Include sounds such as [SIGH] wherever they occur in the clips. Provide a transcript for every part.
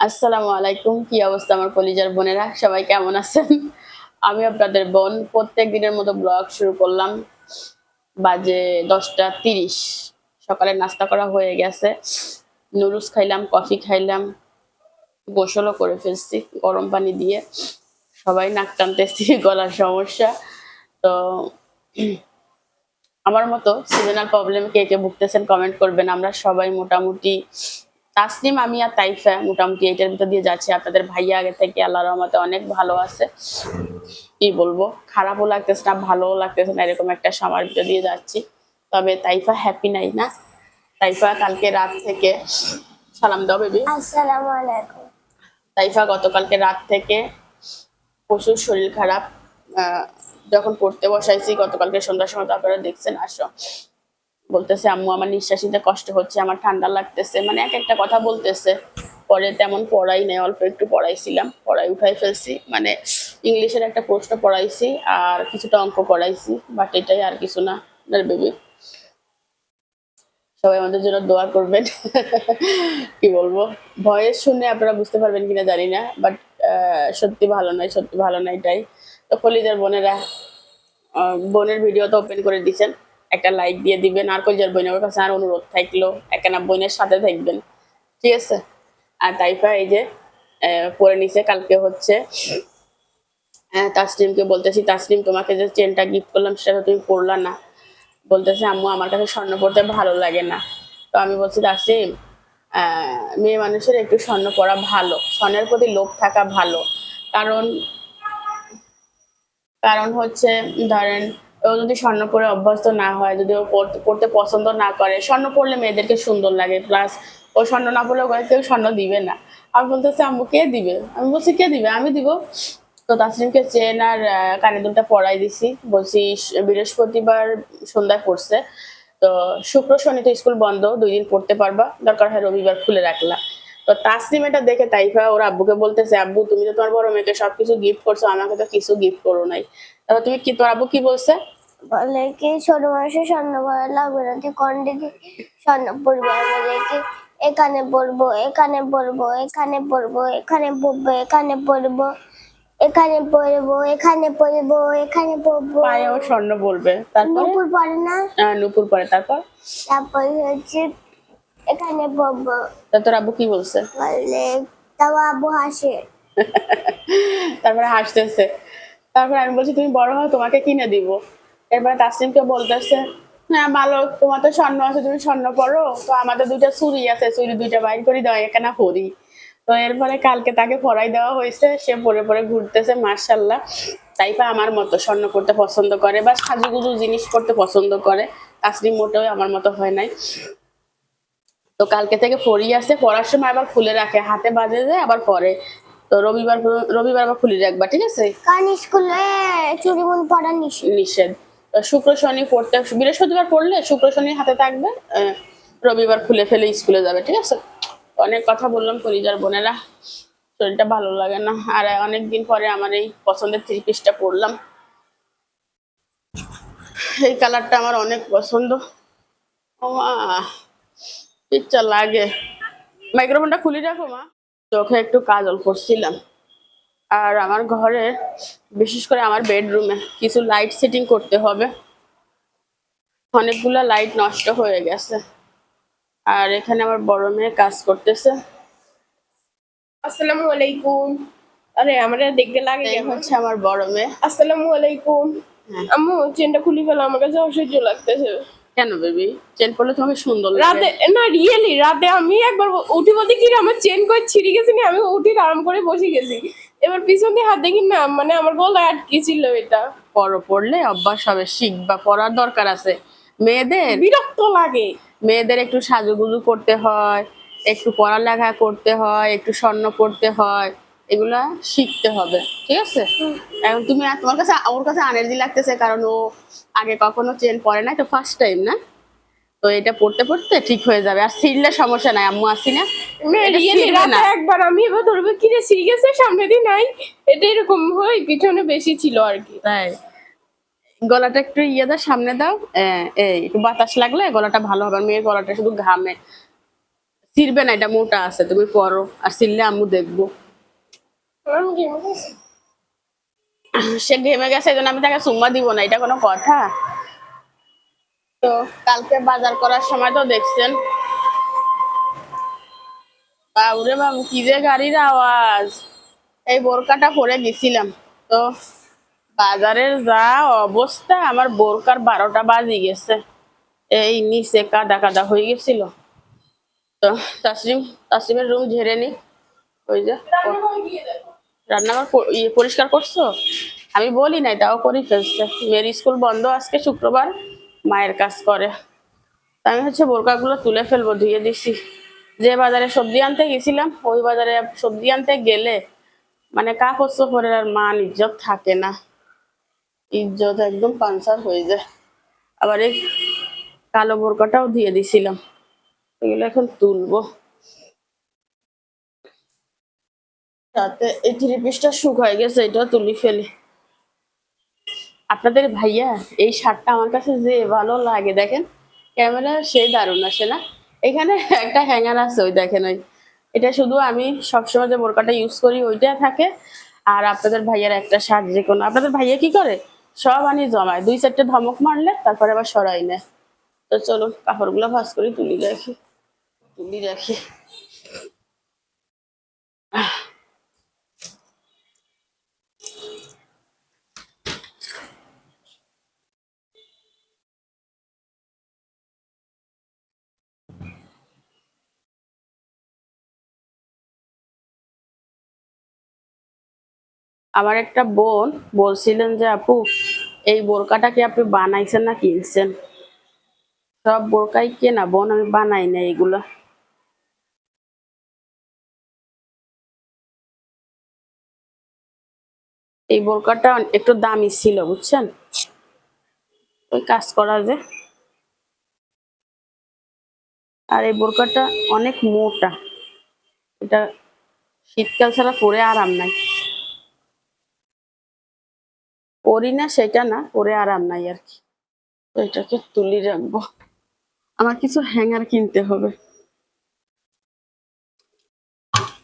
আসসালামু আলাইকুম, কি অবস্থা আমার কলিজার বোনেরা? সবাই কেমন আছেন? আমি আপনাদের বোন, প্রত্যেক দিনের মতো ব্লগ শুরু করলাম। বাজে দশটা তিরিশ। সকালে নাস্তা করা হয়ে গেছে। নুডলস খাইলাম, কফি খাইলাম। গোসলও করে ফেলছি গরম পানি দিয়ে। সবাই নাক টানতেছি, [LAUGHS] গলার সমস্যা। তো আমার মতো সিজনাল প্রবলেম কে কে ভুগতেছেন কমেন্ট করবেন। আমরা সবাই মোটামুটি তাসনিম আমি আর তাইফা মোটামুটি এটার ভিতর দিয়ে যাচ্ছি। আপনাদের ভাইয়া আগে থেকে আল্লাহ রহমতে অনেক ভালো আছে। কি বলব? খারাপও লাগতেছে না ভালোও লাগতেছে না এরকম একটা সময়ের ভিতর দিয়ে যাচ্ছি। তবে তাইফা হ্যাপি নাই না? তাইফা কালকে রাত থেকে সালাম দাও বেবি আসসালামু আলাইকুম। তাইফা গতকালকে রাত থেকে প্রচুর শরীর খারাপ। আহ, যখন পড়তে বসাইছি গতকালকে সন্ধ্যার সময় তো আপনারা দেখছেন আসো। বলতেছে, আম্মু, আমার নিঃশ্বাস নিতে কষ্ট হচ্ছে, আমার ঠান্ডা লাগতেছে। মানে এক একটা কথা বলতেছে। পরে তেমন পড়াই নেই, অল্প একটু পড়াইছিলাম, পড়াই উঠাই ফেলছি। মানে ইংলিশের একটা প্রশ্ন পড়াইছি আর কিছুটা অঙ্ক পড়াইছি বাট এটাই আর কিছু না বেবি। সবাই আমাদের জন্য দোয়া করবেন। [LAUGHS] কি বলব? ভয়েস শুনে আপনারা বুঝতে পারবেন কিনা জানি না বাট সত্যি ভালো নয়, সত্যি ভালো নয় এটাই। তো কলিজার বোনেরা বোনের ভিডিও তো ওপেন করে দিচ্ছেন একটা লাইক দিয়ে দিবেন, আর কলিজার বোনের কাছে আর অনুরোধ থাকল, একখানা বোনের সাথে থাকবেন। ঠিক আছে? আর তাইফা এই যে পরে নিছে, কালকে হচ্ছে তাসলিমকে বলতেছি, তাসলিম, তোমাকে যে চেনটা গিফট করলাম, সেটা তুমি পড়লা না। বলতেছে, আম্মু, আমার কাছে স্বর্ণ পড়তে ভালো লাগে না। তো আমি বলছি, তাসলিম মেয়ে মানুষের একটু স্বর্ণ পরা ভালো। স্বর্ণের প্রতি লোভ থাকা ভালো। কারণ কারণ হচ্ছে, ধরেন ও যদি স্বর্ণ পরে অভ্যস্ত না হয়, যদি ও পড়তে- পছন্দ না করে, স্বর্ণ পরলে মেয়েদেরকে সুন্দর লাগে প্লাস ও স্বর্ণ না পড়লে ওকে কেউ স্বর্ণ দিবে না। আমি বলতেছে, আম্মু, কে দিবে? আমি বলছি, কে দিবে? আমি দিব। তো তাসলিমকে চেন আর কানের দুলটা পরাই দিছি। বলছি বৃহস্পতিবার সন্ধ্যায় পড়ছে। তো শুক্র, শনি তো স্কুল বন্ধ, দুই দিন পড়তে পারবা। দরকার হয় রবিবার খুলে রাখলা। তো তাসলিম এটা দেখে তাইফা ওর আব্বুকে বলতেছে, আব্বু, তুমি তো তোমার বড় মেয়েকে সবকিছু গিফট করছ, আমাকে তো কিছু গিফট করো নাই। তাহলে তুমি কি, তোর আব্বু কি বলছে? বলে কি ছোট মানুষের স্বর্ণ পরা লাগবে না তুই কন্ডে কি স্বর্ণ পড়বে বলে কি এখানে পড়ব এখানে পড়ব এখানে পড়ব এখানে পড়ব এখানে পড়ব এখানে পড়ব এখানে পড়ব এখানে পড়ব। পায়ে ও স্বর্ণ বলবে তারপরে? নুপুর পড়ে না? আহ, নুপুর পরে তারপর? তারপর হচ্ছে এখানে পড়ব। তা তোর আব্বু কি বলছে? বলে তাও আবু হাসে। [LAUGHS] তারপরে হাসতেছে। তারপরে আমি বলছি তুমি বড় হও তোমাকে কিনে দিব। এরপরে তাসলিমকে বলতেছে হ্যাঁ ভালো তোমার তো স্বর্ণ আছে তুমি স্বর্ণ পড়ো তো আমাদের দুইটা চুরি আছে চুরি দুইটা বাইর করে দেওয়া এখানে হরি তো এরপরে কালকে তাকে পড়াই দেওয়া হয়েছে সে পরে পরে ঘুরতেছে মার্শাল্লাহ তাইপা আমার মতো স্বর্ণ করতে পছন্দ করে বা সাজুগুজু জিনিস করতে পছন্দ করে। তাসলিম মোটেও আমার মতো হয় নাই। তো কালকে থেকে পড়ি আসে পড়ার সময় আবার খুলে রাখে হাতে বাজে যায় আবার পরে। তো রবিবার রবিবার আবার খুলে রাখবা ঠিক আছে? কারণ স্কুলে চুরিমুন পড়া নিষেধ। শুক্র শনি পড়তে, বৃহস্পতিবার পড়লে শুক্র শনি হাতে থাকবে রবিবার খুলে ফেলে স্কুলে যাবে, ঠিক আছে? অনেক কথা বললাম কলিজার বোনেরা, শরীরটা ভালো লাগে না। আর অনেক দিন পরে আমার এই পছন্দের থ্রি পিসটা পরলাম এই কালারটা আমার অনেক পছন্দ। ও ইচ্ছা লাগে। মাইক্রোফোনটা খুলে রাখো মা। চোখে একটু কাজল করছিলাম। আর আমার ঘরে বিশেষ করে আমার বেডরুমে কিছু লাইট সেটিং করতে হবে। অনেকগুলো লাইট নষ্ট হয়ে গেছে। আর এখানে আমার বড় মেয়ে কাজ করতেছে। আসসালামু আলাইকুম। আরে আমরা দেখতে লাগে হচ্ছে আমার বড় মেয়ে। আসসালামু আলাইকুম। হ্যাঁ। আম্মু চেনটা খুলে ফেলো আমার কাছে অসহ্য লাগতেছে। কেন বেবি? চেন পরলে তোমাকে সুন্দর লাগে। রাতে না রিয়েলি রাতে আমি একবার উঠি বলতে কি আমার চেন কই ছিঁড়ে গেছে না আমি উঠি আরাম করে বসে গেছি। এবার পিছন দিয়ে হাত দেখি না মানে আমার গলায় আটকে ছিল এটা। পরো পড়লে অভ্যাস হবে শিখবা পড়ার দরকার আছে। মেয়েদের বিরক্ত লাগে। মেয়েদের একটু সাজুগুজু করতে হয় একটু পড়ালেখা করতে হয় একটু স্বর্ণ পড়তে হয় এগুলা শিখতে হবে ঠিক আছে? এখন তুমি আর- তোমার কাছে ওর কাছে আনার্জি লাগতেছে কারণ ও আগে কখনো চেন পরে না তো ফার্স্ট টাইম না? তো এটা পড়তে পড়তে ঠিক হয়ে যাবে। আর ছিঁড়লে সমস্যা নাই আম্মু আসি না। না একবার আমি এবার ধরবো কি রে গেছে সামনে দিয়ে নাই। এটা এরকম হয় পিছনে বেশি ছিল আর কি। তাই। গলাটা একটু ইয়ে দাও সামনে দাও। এই একটু বাতাস লাগলে গলাটা ভালো হবে। আর মেয়ের গলাটা শুধু ঘামে। ছিড়বে না এটা মোটা আছে তুমি পরো। আর ছিললে আম্মু দেখব। সে ঘেমে গেছে এই জন্য আমি তাকে সুম্মা দিব না এটা কোনো কথা। তো কালকে বাজার করার সময় তো দেখছেন। বাবুরে বাবু, কি যে গাড়ির আওয়াজ। এই বোরকাটা পরে গেছিলাম। তো বাজারের যা অবস্থা, আমার বোরকার বারোটা বাজি গেছে। এই নিচে কাদা কাদা হয়ে গেছিল। তো তাসরিম, তাসরিমের রুম ঝেড়ে নি। ওই যে রান্নাঘর ইয়ে পরিষ্কার করছ? আমি বলি নাই, তাও করি ফেলছে। মেয়ের স্কুল বন্ধ আজকে শুক্রবার। মায়ের কাজ করে। আমি হচ্ছে বোরকাগুলো তুলে ফেলব, ধুয়ে দিছি। যে বাজারে সবজি আনতে গেছিলাম, ওই বাজারে সবজি আনতে গেলে মানে কাপড় চোপড়ের আর মান ইজ্জত থাকে না। ইজ্জত একদম পাঞ্চার হয়ে যায়। আবার এই কালো বোরকাটাও দিয়ে দিছিলাম। এগুলো এখন তুলবো। তাতে এই থ্রি পিসটা শুকায় গেছে, এটাও তুলি ফেলি। আপনাদের ভাইয়া, এই শার্টটা আমার কাছে যে ভালো লাগে, দেখেন। ক্যামেরা সে দারুণ আসে না? এখানে একটা হ্যাঙ্গার আছে, ওই দেখেন ওই। এটা শুধু আমি সবসময় যে বোরকাটা ইউজ করি ওইটা থাকে। আর আপনাদের ভাইয়ার একটা শার্ট যে কোনো আপনাদের ভাইয়া কি করে? সব আনি জমায়। দুই চারটে ধমক মারলে তারপরে আবার সরাই নেয়। তো চলো কাপড়গুলো ভাস করে তুলি রাখি তুলি রাখি আমার একটা বোন বলছিলেন যে, আপু, এই বোরকাটা কি আপনি বানাইছেন না কিনছেন? সব বোরকাই কেনা, বোন আমি বানাই না এগুলো। এই বোরকাটা একটু দামি ছিল, বুঝছেন? ওই কাজ করা যে। আর এই বোরকাটা অনেক মোটা। এটা শীতকাল ছাড়া পরে আরাম নাই। পরি না সেটা না পরে আরাম নাই আর কি। তো এটাকে তুলি রাখব। আমার কিছু হ্যাঙ্গার কিনতে হবে।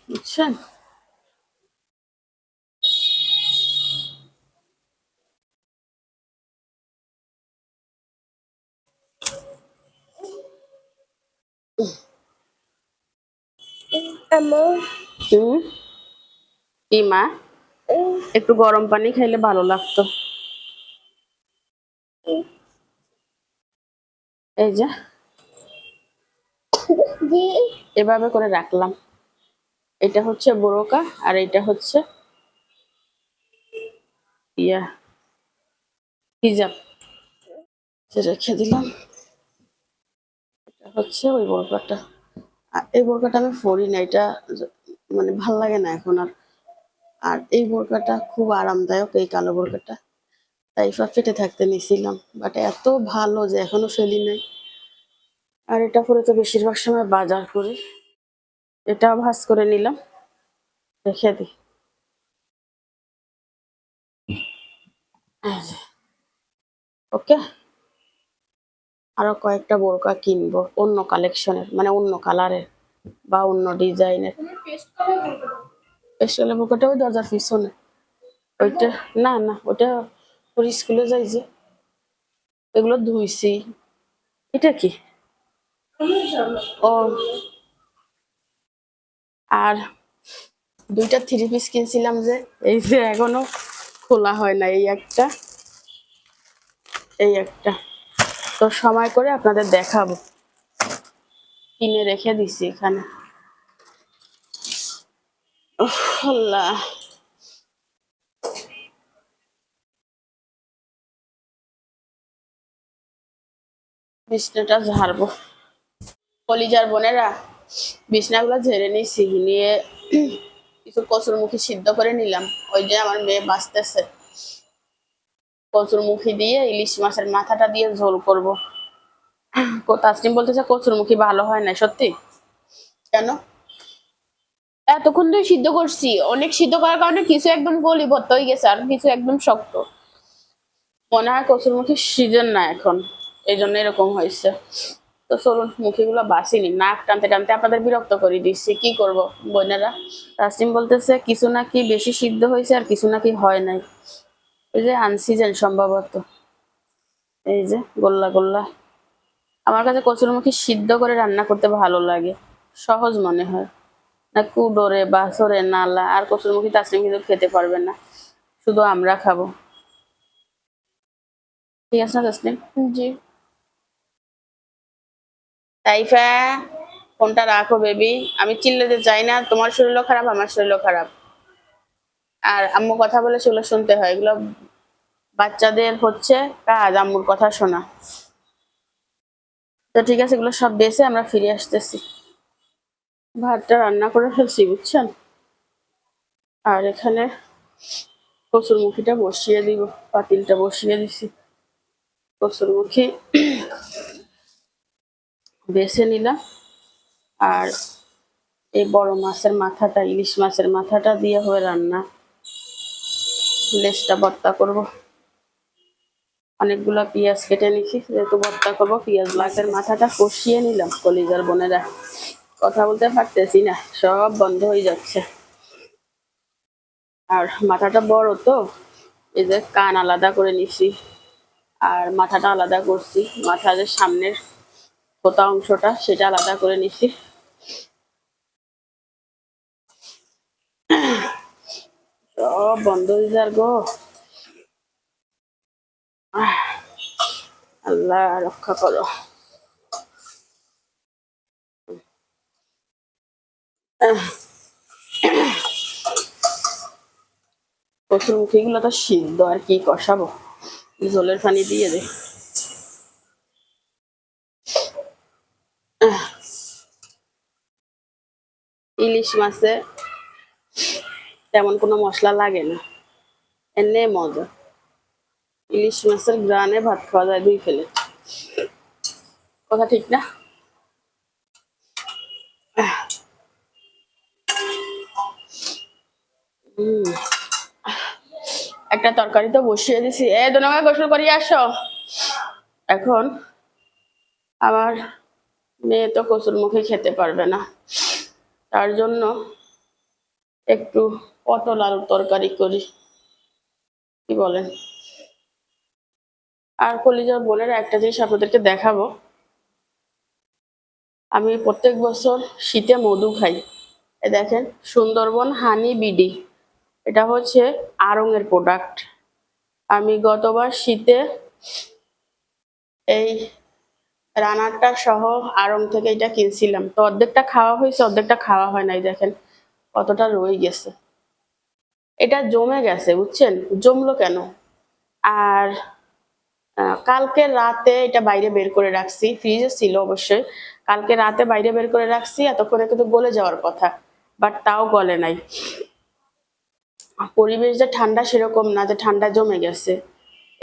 বুঝছেন? কি মা? একটু গরম পানি খাইলে ভালো লাগতো। এই যে। এভাবে করে রাখলাম। এটা হচ্ছে বোরকা আর এটা হচ্ছে ইয়া, হিজাব। রেখে দিলাম। এটা হচ্ছে ওই বোরকাটা। এই বোরকাটা আমি পরি না, এটা মানে ভালো লাগে না এখন আর। আর এই বোরকাটা খুব আরামদায়ক, এই কালো বোরকাটা। তাই ফেটে থাকতে নিছিলাম বাট এত ভালো যে এখনও ফেলি নাই। আর এটা পরে তো বেশিরভাগ সময় বাজার করি। এটাও ভাজ করে নিলাম। রেখে দিই। ওকে। আরও কয়েকটা বোরকা কিনবো, অন্য কালেকশনের মানে অন্য কালারের বা অন্য ডিজাইনের স্কুলের বোরকাটা ওই দরজার পিছনে ওইটা? না না ওটা ওর স্কুলে যাই যে। এগুলো ধুইছি। এটা কি? ও আর দুইটা থ্রি পিস কিনছিলাম যে। এই যে এখনও খোলা হয় না এই একটা। এই একটা। তো সময় করে আপনাদের দেখাবো। কিনে রেখে দিছি এখানে। আল্লাহ বিছনাটা ঝাড়বো। কলিজার বোনেরা, বিছনাগুলো ঝেড়ে নিয়েছি, নিয়ে কিছু কচুরমুখী সিদ্ধ করে নিলাম। ওই যে আমার মেয়ে বাঁচতেছে। কচুরমুখী দিয়ে ইলিশ মাছের মাথাটা দিয়ে ঝোল করব। তাসনিম বলতেছে কচুরমুখী ভালো হয় না সত্যি? কেন? এতক্ষণ ধরে সিদ্ধ করছি। অনেক সিদ্ধ করার কারণে কিছু একদম গলি ভর্ত হয়ে গেছে আর কিছু একদম শক্ত। মনে হয় কচুরমুখীর সিজন না এখন। এই জন্য এরকম হয়েছে। তো চলুন, মুখিগুলো বাসিনি নাক টানতে টানতে আপনাদের বিরক্ত করে দিচ্ছি। কি করব? বোনেরা তাসিম বলতেছে, কিছু নাকি বেশি সিদ্ধ হয়েছে আর কিছু নাকি হয় নাই। এই যে আনসিজন সম্ভবত। এই যে গোল্লা গোল্লা। আমার কাছে কচুরমুখী সিদ্ধ করে রান্না করতে ভালো লাগে। সহজ মনে হয়। না কুডোরে বাসরে নালা আর কচুরমুখী তাসলিম কিন্তু খেতে পারবে না। শুধু আমরা খাব। ঠিক আছে না তাসলিম জি। তাইফা ফোনটা রাখো বেবি। আমি চিল্লাতে চাই না তোমার শরীরও খারাপ আমার শরীরও খারাপ। আর আম্মু কথা বলে সেগুলো শুনতে হয়। এগুলো বাচ্চাদের হচ্ছে কাজ আম্মুর কথা শোনা। তো ঠিক আছে এগুলো সব বেছে আমরা ফিরে আসতেছি। ভাতটা রান্না করে ফেলছি, বুঝছেন? আর এখানে কচুরমুখিটা বসিয়ে দিব, পাতিলটা বসিয়ে দিছি। কচুরমুখি বেছে নিলাম। আর এই বড় মাছের মাথাটা, ইলিশ মাছের মাথাটা দিয়ে হবে রান্না। লেজটা ভর্তা করব। অনেকগুলো পেঁয়াজ কেটে নিছি, যেহেতু ভর্তা করব, পেঁয়াজ মাছের মাথাটা কষিয়ে নিলাম, কলিজার বোনেরা। কথা বলতে পারতেছি না, সব বন্ধ হয়ে যাচ্ছে। আর মাথাটা বড় তো, এই যে কান আলাদা করে নিছি, আর মাথাটা আলাদা করছি। মাথার যে সামনের পোতা অংশটা, সেটা আলাদা করে নিছি। সব বন্ধ হয়ে যার গো। আল্লাহ রক্ষা করো। কচুর মুখিগুলো তো সিদ্ধ, আর কি কষাবো? জলের পানি দিয়ে দে। ইলিশ মাছে তেমন কোনো মশলা লাগে না। এনে মজা। ইলিশ মাছের গ্রানে ভাত খাওয়া যায় দুই ফেলে কথা ঠিক না? একটা তরকারি তো বসিয়ে দিছি। এ দোনগা গোসল করিয়ে আসো। এখন আমার মেয়ে তো কচুর মুখে খেতে পারবে না। তার জন্য একটু পটল আলুর তরকারি করি। কি বলেন? আর কলিজার বোনেরা একটা জিনিস আপনাদেরকে দেখাবো। আমি প্রত্যেক বছর শীতে মধু খাই। এ দেখেন, সুন্দরবন হানি বিডি। এটা হচ্ছে আড়ংয়ের প্রোডাক্ট আমি গতবার শীতে এই রানারটা সহ আড়ং থেকে এটা কিনছিলাম। তো অর্ধেকটা খাওয়া হয়েছে, অর্ধেকটা খাওয়া হয় নাই, দেখেন কতটা রয়ে গেছে। এটা জমে গেছে, বুঝছেন? জমলো কেন? আর কালকে রাতে এটা বাইরে বের করে রাখছি, ফ্রিজে ছিল অবশ্যই। কালকে রাতে বাইরে বের করে রাখছি, এতক্ষণে কিন্তু গলে যাওয়ার কথা, বাট তাও গলে নাই। পরিবেশ যে ঠান্ডা সেরকম না, যে ঠান্ডা জমে গেছে।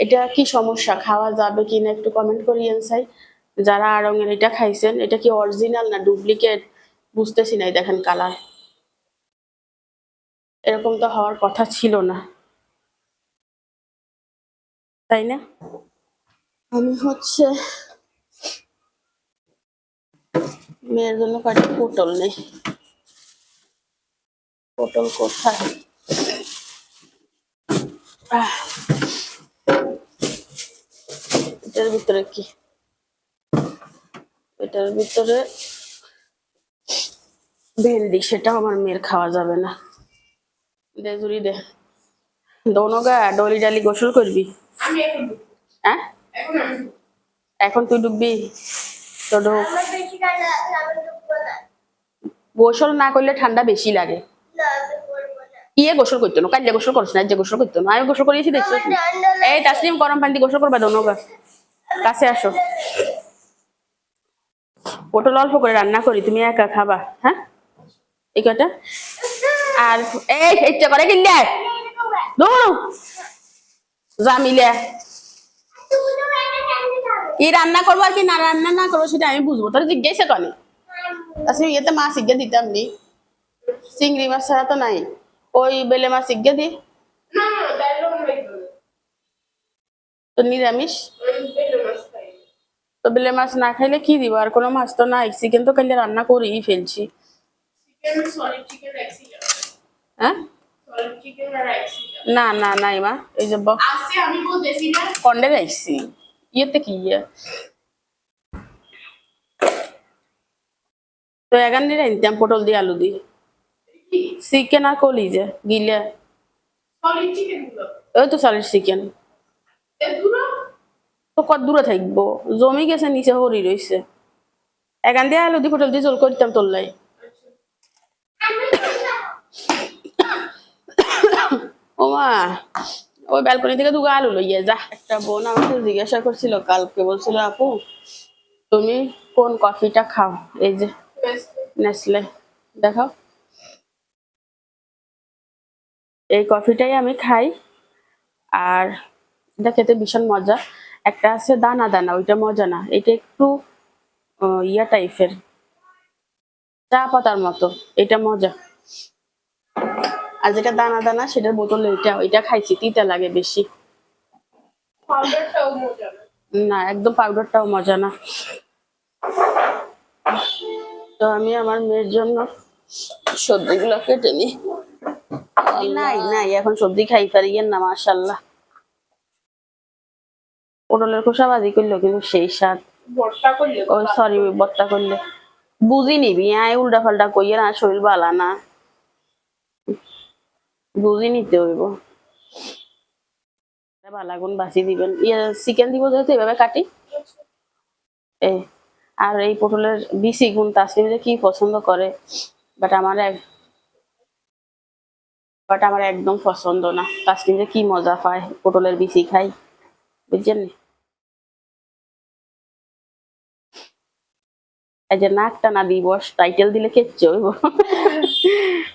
এটা কি সমস্যা? খাওয়া যাবে কি না একটু কমেন্ট করিয়েন চাই যারা আড়ঙের এটা খাইছেন, এটা কি অরিজিনাল না ডুপ্লিকেট বুঝতেছি নাই, দেখেন কালার এরকম তো হওয়ার কথা ছিল না। তাই না? আমি হচ্ছে মেয়ের জন্য কয়েকটা পটল নেই। পটল কোথায়? এটার ভিতরে কি? এটার ভিতরে ভেন্ডি সেটাও আমার মেয়ের খাওয়া যাবে না। দে জুড়ি দে। দোনগা ডলি ডালি গোসল করবি? হ্যাঁ? এখন তুই ডুববি তো ঢোক। গোসল না করলে ঠান্ডা বেশি লাগে। ইয়ে গোসল করতো না কাল গোসল করছ না যে গোসল করতো না আমি গোসল করিয়েছি দেখছ। এই তাসলিম গরম পানি গোসল করবা দোনগা কাছে আসো। পটল অল্প করে রান্না করি, তুমি একা খাবা হ্যাঁ? এই কটা আর এই, ইচ্ছা করে কিনলে? দৌড় যা মিলে। কি রান্না করব আর কি না রান্না না করব সেটা আমি বুঝব। তোর জিজ্ঞাসা কনে তাসলিম ইয়েতে মাছ শিখে দিতাম নি। চিংড়ি মাছ ছাড়া তো নাই। ওই বেলে মাছ শিখে দি। তো নিরামিষ। তো বেলে মাছ না খাইলে কি দিব? আর কোনো মাছ তো নাই। চিকেন তো খাইলে রান্না করেই ফেলছি। রাখছি হ্যাঁ? না না নাই মা। এই যে কন্ডে রাইছি ইয়েতে কি ইয়ে? তো এগান দিয়ে রাইতাম পটল দিয়ে আলু দিয়ে। চিকেন আর কলিজে গিলে। সলিড চিকেনগুলো? ওই তো চালের চিকেন তো কত দূরে থাকব? জমি গেছে নিচে হরি রইছে। এখান দিয়ে আলু দিয়ে পটল দিয়ে জল করতাম তোল্লাই ও ওই ব্যালকনি থেকে দুগা আলু লইয়ে যা। একটা বোন আমাকে জিজ্ঞাসা করছিল কালকে বলছিল আপু তুমি কোন কফিটা খাও? এই যে নেসলে দেখাও। এই কফিটাই আমি খাই। আর এটা খেতে ভীষণ মজা। একটা আছে দানা দানা ওইটা মজা না। এটা একটু ইয়া টাইপের। চা পাতার মতো। এটা মজা। আর যেটা দানা দানা সেটার বোতল এটা ওইটা খাইছি তিতা লাগে বেশি। না? একদম পাউডারটাও মজা না। তো আমি আমার মেয়ের জন্য সবজিগুলো কেটে নি নাই নাই এখন সবজি খাই পারি না মাশাল্লাহ পটলের খোসা ভাজি করল কিন্তু সেই স্বাদ। ও সরি বত্তা করলে। বুঝি নিবি আয় উল্টা পাল্টা কইয়ে না শরীর বালা না। বুঝি নিতে হইব। বালাগুন বাসি দিবেন। ইয়ে চিকেন দিব যেহেতু এভাবে কাটি? এই আর এই পটলের বিসি গুণ তাসলিম যে কি পছন্দ করে বাট আমার বাট আমার একদম পছন্দ না। তাসলিম যে কি মজা পায়, পটলের বিসি খাই, বুঝছেন নি? এই যে নাক টানা দিবস টাইটেল দিলে হইব।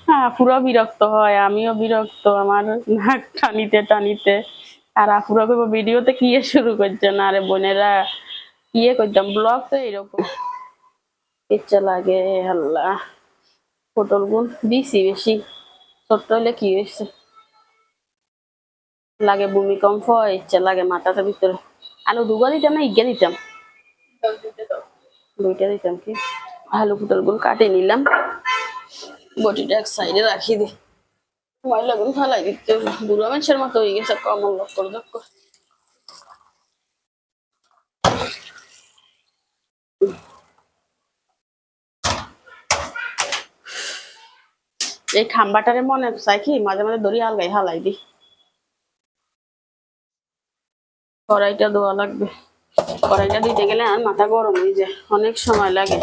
হ্যাঁ পুরো বিরক্ত হয়, আমিও বিরক্ত, আমার নাক টানিতে টানিতে। আর আপুরা কইব, ভিডিওতে কি শুরু করছে না? আরে বোনেরা ইয়ে করতাম, ব্লগ তো এরকম ইচ্ছা লাগে, আল্লাহ। পটল গুণ দিছি বেশি। ছোট্ট হলে কি হয়েছে লাগে ভূমিকম্প, ইচ্ছা লাগে মাথাটা ভিতরে। আলু দুগা দিতাম না, ইগা দিতাম। দুইটা দিতাম কি? আলু পটলগুলো কাটে নিলাম। বটিটা এক সাইডে রাখি দি। তোমারগুলো ফালাই দিতে। বুড়ো মানুষের মতো হয়ে গেছে, কমল লক্কর এই খাম্বাটারে মনে চাই কি, মাঝে মাঝে দড়ি আলগাই হালাই দি। কড়াইটা দেওয়া লাগবে। কড়াইটা দিতে গেলে আর মাথা গরম হয়ে যায়, অনেক সময় লাগে।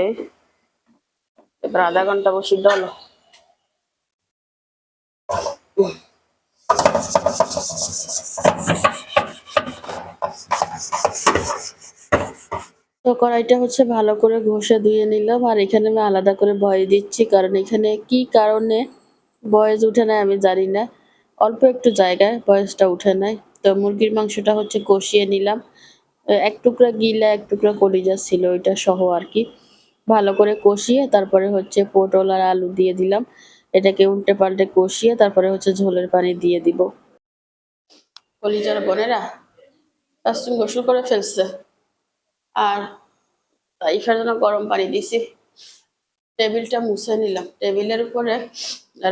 এই, এবার আধা ঘণ্টা বসি ডলো। তো কড়াইটা হচ্ছে ভালো করে ঘষে ধুয়ে নিলাম। আর এখানে আমি আলাদা করে ভয়েস দিচ্ছি, কারণ এখানে কি কারণে ভয়েস উঠে নাই আমি জানি না। অল্প একটু জায়গায় ভয়েসটা উঠে নাই। তো মুরগির মাংসটা হচ্ছে কষিয়ে নিলাম। এক টুকরা গিলা এক টুকরা কলিজা ছিল, ওইটা সহ আর কি। ভালো করে কষিয়ে তারপরে হচ্ছে পটল আর আলু দিয়ে দিলাম। এটাকে উল্টে পাল্টে কষিয়ে তারপরে হচ্ছে ঝোলের পানি দিয়ে দিব। কলিজার বোনেরা গোসল করে ফেলছে? আর তাইফের জন্য গরম পানি দিছি। টেবিলটা মুছে নিলাম। টেবিলের উপরে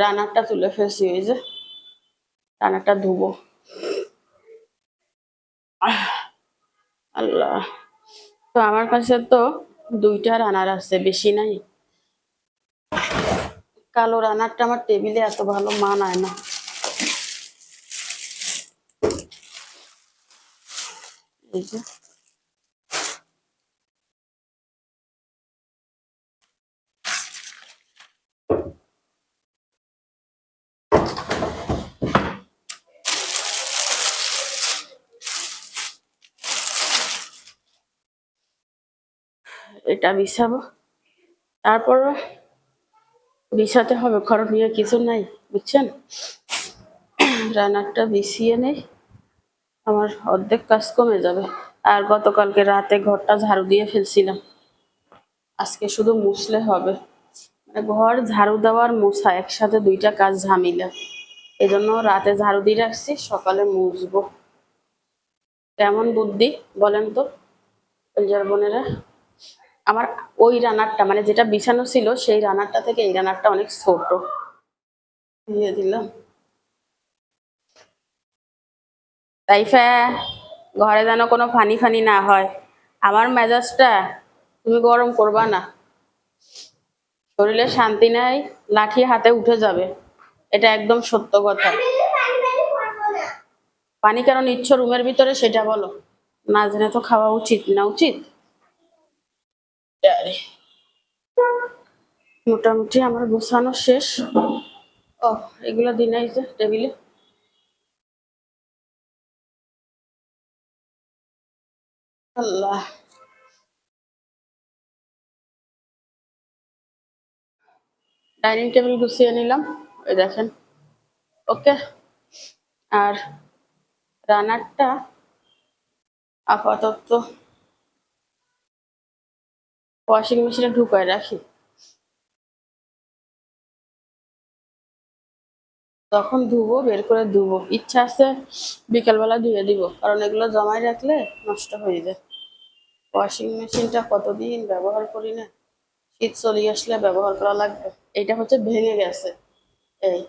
রানারটা তুলে ফেলছি ওই যে রানারটা ধুবো। আল্লাহ। তো আমার কাছে তো দুইটা রানার আছে, বেশি নাই। কালো রানারটা আমার টেবিলে এত ভালো মানায় না। এই যে এটা বিছাবো। তারপর বিছাতে হবে করণীয় কিছু নাই, বুঝছেন? রান্নাটা বিছিয়ে নেই, আমার অর্ধেক কাজ কমে যাবে। আর গতকালকে রাতে ঘরটা ঝাড়ু দিয়ে ফেলছিলাম। আজকে শুধু মুছলে হবে। মানে ঘর ঝাড়ু দেওয়ার মোছা, একসাথে দুইটা কাজ ঝামেলা। এজন্য রাতে ঝাড়ু দিয়ে রাখছি, সকালে মুছবো। কেমন বুদ্ধি বলেন তো বোনেরা? আমার ওই রানারটা মানে যেটা বিছানো ছিল, সেই রানারটা থেকে এই রানারটা অনেক ছোট। দিয়ে দিলাম। তাইফা, ঘরে যেন কোনো ফানি ফানি না হয়। আমার মেজাজটা, তুমি গরম করবা না। শরীরে শান্তি নাই, লাঠি হাতে উঠে যাবে। এটা একদম সত্য কথা। পানি কেন নিচ্ছ রুমের ভিতরে, সেটা বলো। না জেনে তো খাওয়া উচিত, না উচিত? মোটামুটি আমার গোছানো শেষ। ও, এগুলো দিন আইছে টেবিলে। আল্লাহ। ডাইনিং টেবিল গুছিয়ে নিলাম, ওই দেখেন। ওকে, আর রানারটা আপাতত ওয়াশিং মেশিনে ঢুকায় রাখি। তখন ধুবো, বের করে ধুবো। ইচ্ছা আছে বিকালবেলা ধুয়ে দিব, কারণ এগুলো জমায় রাখলে নষ্ট হয়ে যায়। ওয়াশিং মেশিনটা কতদিন ব্যবহার করি না, শীত চলে আসলে ব্যবহার করা লাগবে। এটা হচ্ছে ভেঙে গেছে। এই,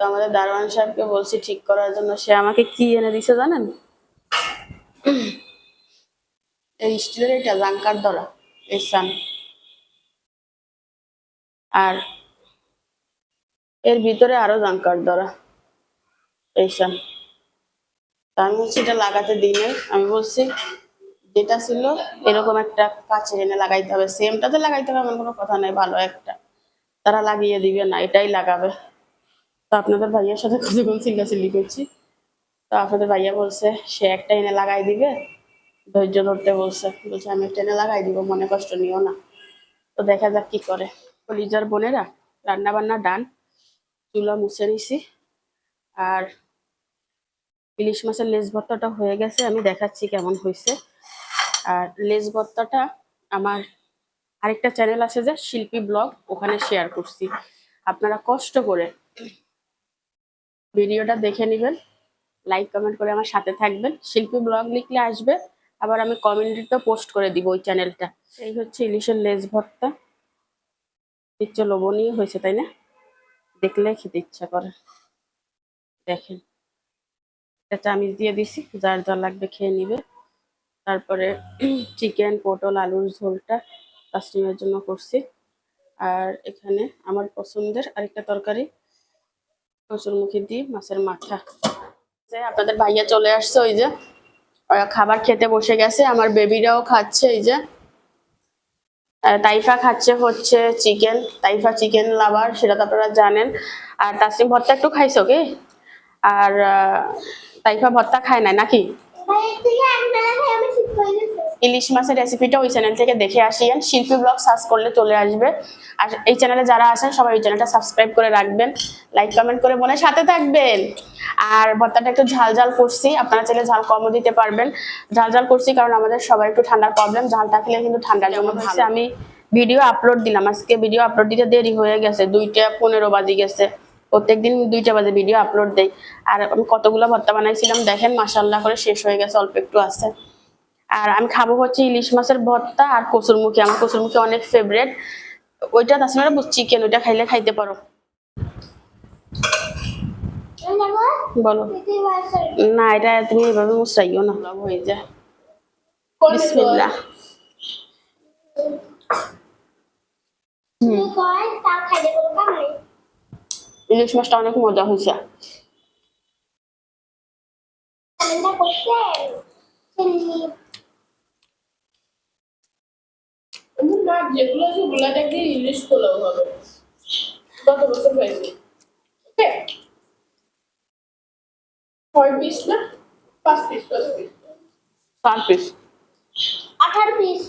তো আমাদের দারোয়ান সাহেবকে বলছি ঠিক করার জন্য, সে আমাকে কি এনে দিছে জানেন? এই স্টিলের এটা জাঙ্কার ধরা এই সান আর এর ভিতরে আরও জাঙ্কার ধরা এই সান তা আমি হচ্ছে এটা লাগাতে দিই নাই। আমি বলছি যেটা ছিল এরকম একটা কাছে এনে লাগাইতে হবে। সেমটাতে লাগাইতে হবে, এমন কোনো কথা নাই, ভালো একটা। তারা লাগিয়ে দিবে না, এটাই লাগাবে। তো আপনাদের ভাইয়ের সাথে কতক্ষণ চিল্লাচিল্লি করছি। তো আপনাদের ভাইয়া বলছে, সে একটা এনে লাগাই দিবে। ধৈর্য ধরতে বলছে। বলছে, আমি এনে লাগাই দিব, মনে কষ্ট নিও না। তো দেখা যাক কি করে। কলিজার বোনেরা রান্না বান্না ডান, চুলা মুছে নিছি। আর ইলিশ মাছের লেজ ভর্তাটা হয়ে গেছে, আমি দেখাচ্ছি কেমন হয়েছে আর লেজ ভর্তাটা আমার আরেকটা চ্যানেল আছে যে, শিল্পী ব্লগ, ওখানে শেয়ার করছি। আপনারা কষ্ট করে ভিডিওটা দেখে নেবেন লাইক কমেন্ট করে আমার সাথে থাকবেন। শিল্পী ব্লগ লিখলে আসবে আবার আমি কমেন্টিতেও পোস্ট করে দিব ওই চ্যানেলটা। এই হচ্ছে ইলিশের লেজ ভর্তা। ইচ্ছে লোভনীয় হয়েছে, তাই না? দেখলে খেতে ইচ্ছা করে। দেখেন। একটা চামিচ দিয়ে দিছি, যার যা লাগবে খেয়ে নিবে। তারপরে চিকেন, পটল, আলুর ঝোলটা কাস্টমারের জন্য করছি। আর এখানে আমার পছন্দের আরেকটা তরকারি, কচুরমুখী দিয়ে মাছের মাথা। আপনাদের ভাইয়া চলে আসছে, ওই যে ওরা খাবার খেতে বসে গেছে, আমার বেবিরাও খাচ্ছে এই যে। তাইফা খাচ্ছে হচ্ছে চিকেন, তাইফা চিকেন লাভার, সেটা তো আপনারা জানেন। আর তাসিম ভর্তা একটু খাইছো কি? আর তাইফা ভর্তা খায় নাই নাকি? ইলিশ মাছের রেসিপিটা ওই চ্যানেল থেকে দেখে আসিয়েন। শিল্পী ব্লগ সার্চ করলে চলে আসবে। আর এই চ্যানেলে যারা আছেন সবাই ওই চ্যানেলটা সাবস্ক্রাইব করে রাখবেন। লাইক কমেন্ট করে মনে সাথে থাকবেন। আর ভর্তাটা একটু ঝাল ঝাল করছি। আপনারা চাইলে ঝাল কমও দিতে পারবেন। ঝাল ঝাল করছি কারণ আমাদের সবাই একটু ঠান্ডার প্রবলেম ঝাল থাকলে কিন্তু ঠান্ডা জমা হচ্ছে আমি ভিডিও আপলোড দিলাম। আজকে ভিডিও আপলোড দিতে দেরি হয়ে গেছে। দুইটা পনেরো বাজে গেছে। প্রত্যেকদিন দুইটা বাজে ভিডিও আপলোড দেই। আর আমি কতগুলো ভর্তা বানাইছিলাম, দেখেন মাসাল্লাহ করে শেষ হয়ে গেছে, অল্প একটু আছে। আর আমি খাব হচ্ছে ইলিশ মাছের ভর্তা আর কসুরমুখী আমার কসুরমুখী অনেক ফেভারেট ওইটা তাছাড়া চিকেন ওইটা খাইলে খাইতে পারো। বলো। না, এটা তুমি এভাবে মুসাইও না হয়ে যায়। বিসমিল্লাহ। ইলিশ মাছটা অনেক মজা হয়েছে। যেগুলো আছে ওগুলা দেখে ইলিশ পোলাও হবে। গত বছর হয়েছে। ছয় পিস না? পাঁচ পিস পাঁচ পিস চার পিস আঠারো পিস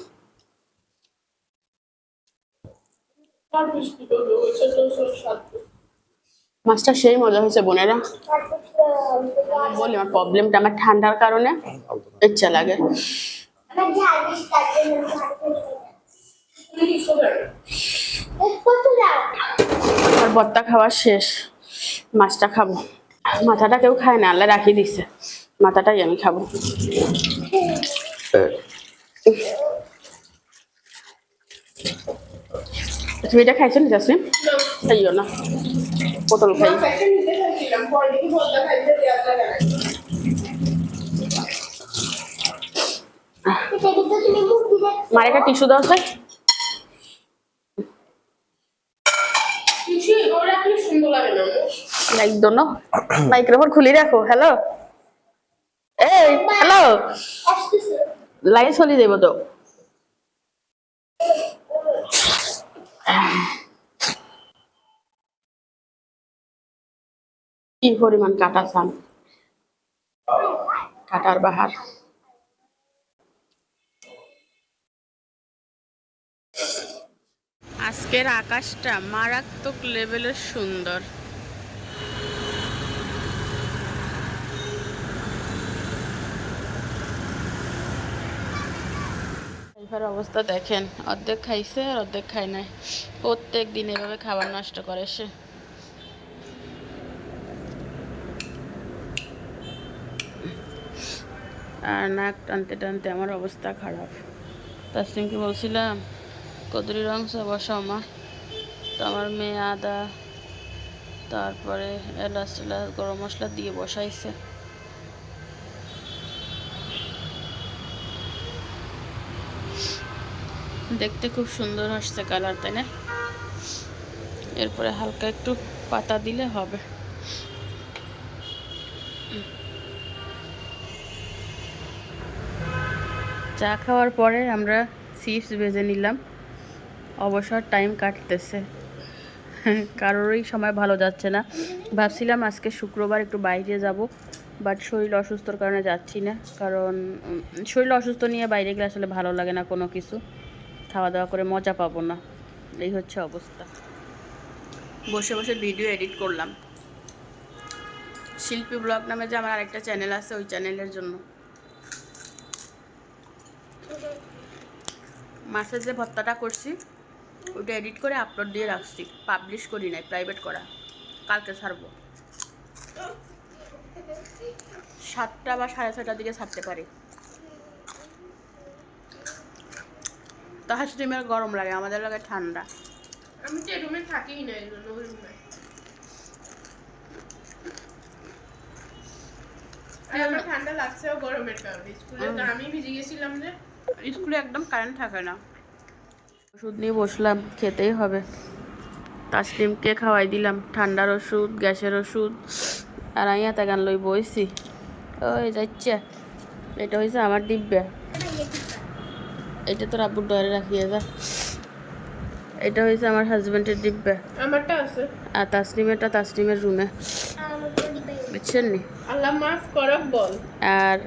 চার পিস সাত পিস মাছটা সেই মজা হয়েছে, বোনেরা। বলি, আমার প্রবলেমটা আমার ঠান্ডার কারণে ইচ্ছা লাগে। আমার ভর্তা খাওয়া শেষ, মাছটা খাব। মাথাটা কেউ খায় না, আল্লাহ রাখি দিছে। মাথাটাই আমি খাব। তুমি এটা খাইছো না, জাসমিন? খাইও না। পটল খাই। মার একটা টিস্যু দাও স্যার। সুন্দর লাগে লাইক দোনো মাইক্রোফোন খুলি রাখো হ্যালো। এই হ্যালো। লাইন চলি যাব তো। কি পরিমাণ কাটা চান কাটার বাহার। আজকের আকাশটা মারাত্মক লেভেলের সুন্দর। এবার অবস্থা দেখেন, অর্ধেক খাইছে আর অর্ধেক খায় নাই। প্রত্যেক দিন এভাবে খাবার নষ্ট করে সে। আর নাক টানতে টানতে আমার অবস্থা খারাপ। তার তাসলিমকে বলছিলাম? কদরির অংশ বসাও মা। তো আমার মেয়ে আদা, তারপরে এলাচ টেলাচ, গরম মশলা দিয়ে বসাইছে। দেখতে খুব সুন্দর আসছে কালার, তাই না? এরপরে হালকা একটু পাতা দিলে হবে। চা খাওয়ার পরে আমরা চিপস ভেজে নিলাম। অবসর টাইম কাটতেছে। কারোরই সময় ভালো যাচ্ছে না। ভাবছিলাম আজকে শুক্রবার একটু বাইরে যাব বাট শরীর অসুস্থর কারণে যাচ্ছি না। কারণ শরীর অসুস্থ নিয়ে বাইরে গেলে আসলে ভালো লাগে না কোনো কিছু। খাওয়া দাওয়া করে মজা পাবো না। এই হচ্ছে অবস্থা। বসে বসে ভিডিও এডিট করলাম। শিল্পী ব্লগ নামে যে আমার আরেকটা চ্যানেল আছে, ওই চ্যানেলের জন্য। মাসে যে ভত্তাটা করছি ওটা এডিট করে আপলোড দিয়ে রাখছি। পাবলিশ করি নাই প্রাইভেট করা। কালকে ছাড়বো। সাতটা বা সাড়ে ছটার দিকে ছাড়তে পারি। তাহার স্টিমের গরম লাগে আমাদের লাগে ঠান্ডা। আমি তো রুমে থাকিই না এই জন্য রুমে ঠান্ডা লাগছে গরমের কারণে। স্কুলে আমি ভিজে গেছিলাম যে। স্কুলে একদম কারেন্ট থাকে না। ওষুধ নিয়ে বসলাম খেতেই হবে। তাসলিমকে খাওয়াই দিলাম ঠান্ডার ওষুধ গ্যাসের ওষুধ আর আমি এত গান লই বইছি ওই যাচ্ছে এটা হয়েছে আমার ডিব্বা এটা তো রাব্বুর ডয়ারে রাখিয়ে যা। এটা হয়েছে আমার হাজবেন্ডের ডিব্বা আমারটা আছে। আর তাসলিমেরটা তাসলিমের রুমে বুঝছেন নি? আল্লাহ মাফ করব বল। আর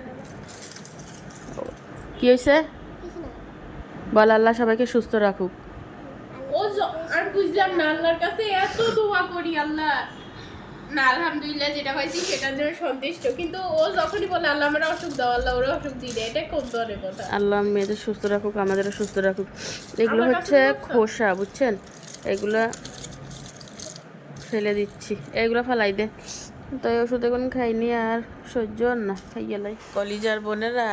কি হয়েছে বল আল্লাহ সবাইকে সুস্থ রাখুক। ও আর বুঝলাম না আল্লাহর কাছে এত দোয়া করি আল্লাহ। না আলহামদুলিল্লাহ যেটা পাইছি সেটার জন্য সন্তুষ্ট। কিন্তু ও যখনই বলে আল্লাহ আমরা অসুখ দাও আল্লাহ ওরা অসুখ দিয়ে দেয় এটা কোন ধরনের কথা। আল্লাহ মেয়েদের সুস্থ রাখুক আমাদেরও সুস্থ রাখুক। এগুলো হচ্ছে খোসা বুঝছেন? এগুলো ফেলে দিচ্ছি। এগুলো ফেলাই দে। তো এই ওষুধ এখন খাইনি আর সহ্য আর না খাইয়ালাই কলিজার বোনেরা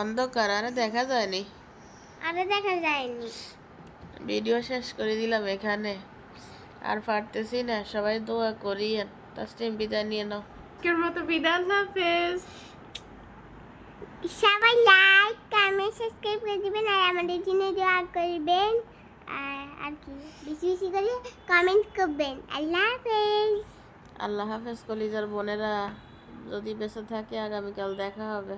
অন্ধকার আরে দেখা যায়নি আরে দেখা যায়নি। ভিডিও শেষ করে দিলাম এখানে। আর পারতেছি না সবাই দোয়া করি তাসলিম বিদায় নিয়ে নাও। আজকের মতো বিদায় হাফেজ। সবাই লাইক কমেন্ট সাবস্ক্রাইব করে দিবেন আর আমাদের জন্য দোয়া করবেন। আর আর কি বেশি বেশি করে কমেন্ট করবেন। আল্লাহ হাফেজ। আল্লাহ হাফেজ কলিজার বোনেরা যদি বেঁচে থাকে আগামীকাল দেখা হবে।